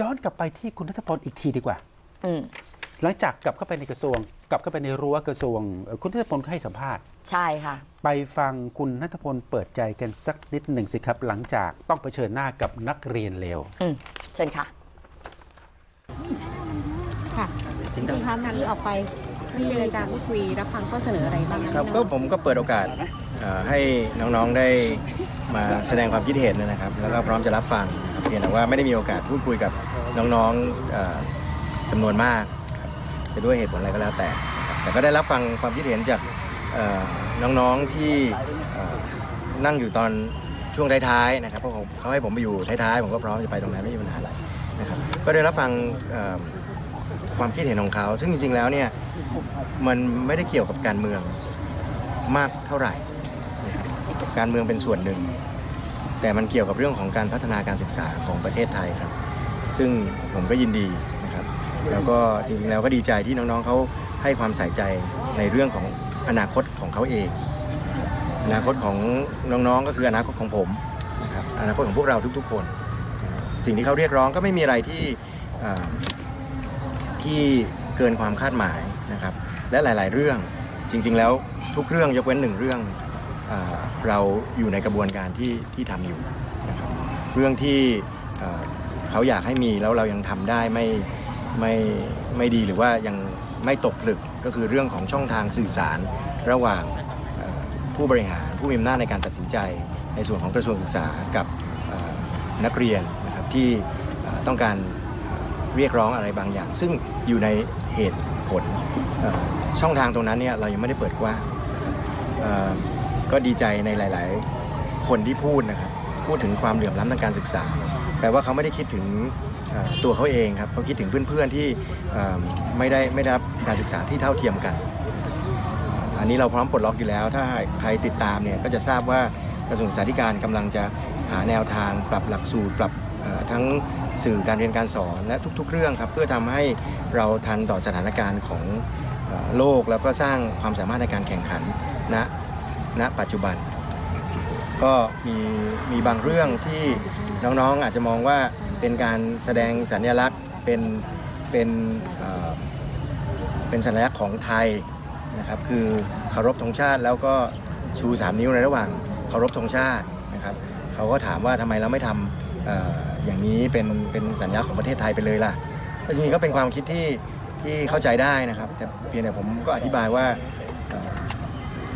ย้อนกลับไปที่คุณนัทพลอีกทีดีกว่าอืมหลังจากกลับเข้าไปในกระทรวง กลับเข้าไปในรั้วกระทรวงเอ่อคุณนัทพลก็ให้สัมภาษณ์ ใช่ค่ะ ไปฟังคุณนัทพลเปิดใจกันสักนิดหนึ่งสิครับ หลังจากต้องเผชิญหน้ากับนักเรียนเลวอืมเชิญค่ะ ค่ะคุณคะที่ออกไปที่เจรจาพูดคุยรับฟังข้อเสนออะไรบ้างนะครับก็ผมก็เปิดโอกาสเอ่อให้น้องๆได้มาแสดงความคิดเห็นนะครับ แล้วก็พร้อมจะรับฟังครับ เพียงแต่ว่าไม่ได้มีโอกาสพูดคุยกับน้องๆจำนวนมากครับจะด้วยเหตุผลอะไรก็แล้วแต่ แต่ก็ได้รับฟังความคิดเห็นจากน้องๆที่นั่งอยู่ตอนช่วงท้ายๆนะครับเพราะผมเขาให้ผมไปอยู่ท้ายๆผมก็พร้อมจะไปตรงนั้นไม่มีปัญหาอะไรนะครับก็ได้รับฟังความคิดเห็นของเขา ซึ่งจริงๆแล้วเนี่ยมันไม่ได้เกี่ยวกับการเมืองมากเท่าไหร่ การเมืองเป็นส่วนหนึ่ง แต่มันเกี่ยวกับเรื่องของการพัฒนาการศึกษาของประเทศไทยครับ ซึ่งผมก็ยินดีนะครับ แล้วก็จริงๆแล้วก็ดีใจที่น้องๆเขาให้ความใส่ใจในเรื่องของอนาคตของเขาเอง อนาคตของน้องๆก็คืออนาคตของผมนะครับอนาคตของพวกเราทุกๆ คน สิ่งที่เขาเรียกร้องก็ไม่มีอะไรที่ที่เกินความคาดหมายนะครับ และหลาย ๆ เรื่องจริง ๆ แล้วทุกเรื่องยกเว้นหนึ่งเรื่อง เราอยู่ในกระบวนการที่ที่ทำอยู่นะครับเรื่องที่เขาอยากให้มีแล้วเรายังทำได้ไม่ไม่ไม่ดีหรือว่ายังไม่ตกผลึกก็คือเรื่องของช่องทางสื่อสารระหว่างผู้บริหารผู้มีอำนาจในการตัดสินใจ ในส่วนของกระทรวงศึกษากับนักเรียนนะครับที่ต้องการเรียกร้องอะไรบางอย่าง ซึ่งอยู่ในเหตุผลช่องทางตรงนั้นเนี่ยเรายังไม่ได้เปิดกว้าง ก็ดีใจในหลาย ๆ คนที่พูดนะครับ พูดถึงความเหลื่อมล้ำทางการศึกษา แปลว่าเขาไม่ได้คิดถึงตัวเขาเองครับเขาคิดถึงเพื่อน ๆ ที่ไม่ได้ไม่ได้รับการศึกษาที่เท่าเทียมกัน อันนี้เราพร้อมปลดล็อกอยู่แล้ว ถ้าใครติดตามเนี่ยก็จะทราบว่ากระทรวงศึกษาธิการกำลังจะหาแนวทางปรับหลักสูตรปรับทั้งสื่อการเรียนการสอนและทุก ๆ เรื่องครับเพื่อทำให้เราทันต่อสถานการณ์ของโลกแล้วก็สร้างความสามารถในการแข่งขันณ ณปัจจุบัน ก็มีมีบางเรื่องที่น้องๆอาจจะมองว่าเป็นการแสดงสัญลักษณ์เป็นเป็นเป็นสัญลักษณ์ของไทยนะครับคือเคารพธงชาติแล้วก็ชู 3 นิ้วในระหว่างเคารพธงชาตินะครับเขาก็ถามว่าทำไมเราไม่ทำเออย่างนี้เป็นเป็นสัญลักษณ์ของประเทศไทยไปเลยล่ะจริงๆก็เป็นความคิดที่ที่เข้าใจได้นะครับ แต่เพียงแต่ผมก็อธิบายว่า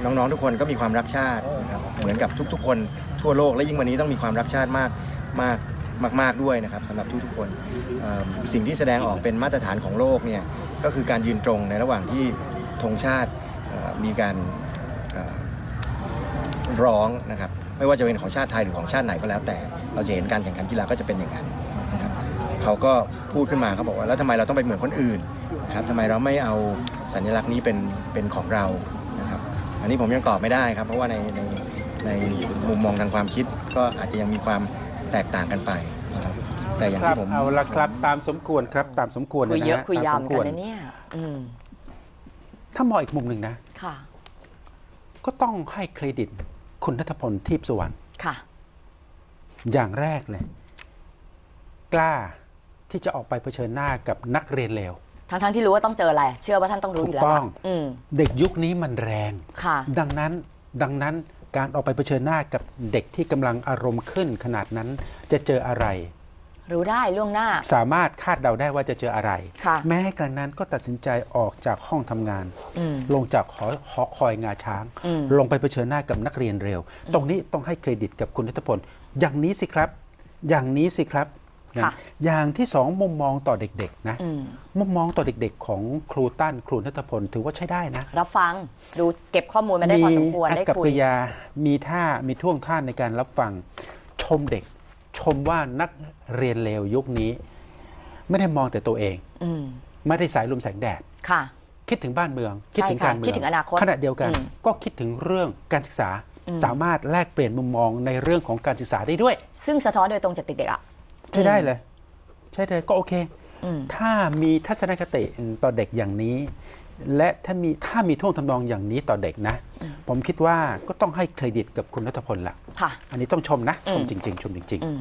น้องๆทุกคนก็มีความรักชาตินะครับเหมือนกับทุก ๆ คนทั่วโลกและยิ่งวันนี้ต้องมีความรักชาติมากมากมากๆด้วยนะครับสำหรับทุกๆคนสิ่งที่แสดงออกเป็นมาตรฐานของโลกเนี่ยก็คือการยืนตรงในระหว่างที่ธงชาติมีการร้องนะครับไม่ว่าจะเป็นของชาติไทยหรือของชาติไหนก็แล้วแต่ เราจะเห็นการแข่งขันกีฬาก็จะเป็นอย่างนั้นนะครับเขาก็พูดขึ้นมาเขาบอกว่าแล้วทำไมเราต้องไปเหมือนคนอื่นนะครับทำไมเราไม่เอาสัญลักษณ์นี้เป็นเป็นของเรา อันนี้ผมยังตอบไม่ได้ครับ เพราะว่าในในในมุมมองทางความคิด ก็อาจจะยังมีความแตกต่างกันไปนะครับแต่อย่างครับที่ผม เอาละครับตามสมควรครับตามสมควรคุยเยอะนฮคุยยาวตเหมมืสอนควกันรนะเนี่ย อืม ถ้ามองอีกมุมหนึ่งนะ ค่ะ ก็ต้องให้เครดิตคุณนัทพลทีพสุวรรณค่ะ อย่างแรกเลย กล้าที่จะออกไปเผชิญหน้ากับนักเรียนเลว ทั้งๆที่รู้ว่าต้องเจออะไร เชื่อว่าท่านต้องรู้อยู่แล้วถูกต้อง อืมเด็กยุคนี้มันแรง ค่ะ ดังนั้นดังนั้นการออกไปเผชิญหน้ากับเด็กที่กำลังอารมณ์ขึ้นขนาดนั้นจะเจออะไร รู้ได้ล่วงหน้า สามารถคาดเดาได้ว่าจะเจออะไร ค่ะ แม้กระนั้นก็ตัดสินใจออกจากห้องทำงาน อืม ลงจากหอหอคอยงาช้าง อืม ลงไปเผชิญหน้ากับนักเรียนเร็ว ตรงนี้ต้องให้เครดิตกับคุณนัทพล อย่างนี้สิครับ อย่างนี้สิครับ นะค่ะอย่างที่สองมุมมองต่อเด็กๆนะอืมมุมมองต่อเด็กๆ ของครูตั้นครูนัทพลถือว่าใช้ได้นะรับฟังดูเก็บข้อมูลมาได้พอสมควรอาได้กับคุกยริยามีท่ามีท่วงท่าในการรับฟังชมเด็ก ชมว่านักเรียนเลวยุคนี้ ไม่ได้มองแต่ตัวเองอืมไม่ได้สายลมแสงแดดค่ะ คิดถึงบ้านเมืองใช่คิดถึงค่ะการเมืองคิดถึงอนาคตขณะเดียวกันอืมก็คิดถึงเรื่องการศึกษาอืมสามารถแลกเปลี่ยนมุมมองในเรื่องของการศึกษาได้ด้วย ซึ่งสะท้อนโดยตรงจากเด็กๆอะ ใช่ได้เลย ใช่เลยก็โอเคอืมถ้ามีทัศนคติต่อเด็กอย่างนี้ และถ้ามีถ้ามีท่วงทำนองอย่างนี้ต่อเด็กนะ ผมคิดว่าก็ต้องให้เครดิตกับคุณนัทพลละค่ะ อันนี้ต้องชมนะ ชมอืมจริง ๆ ชมจริงๆอืม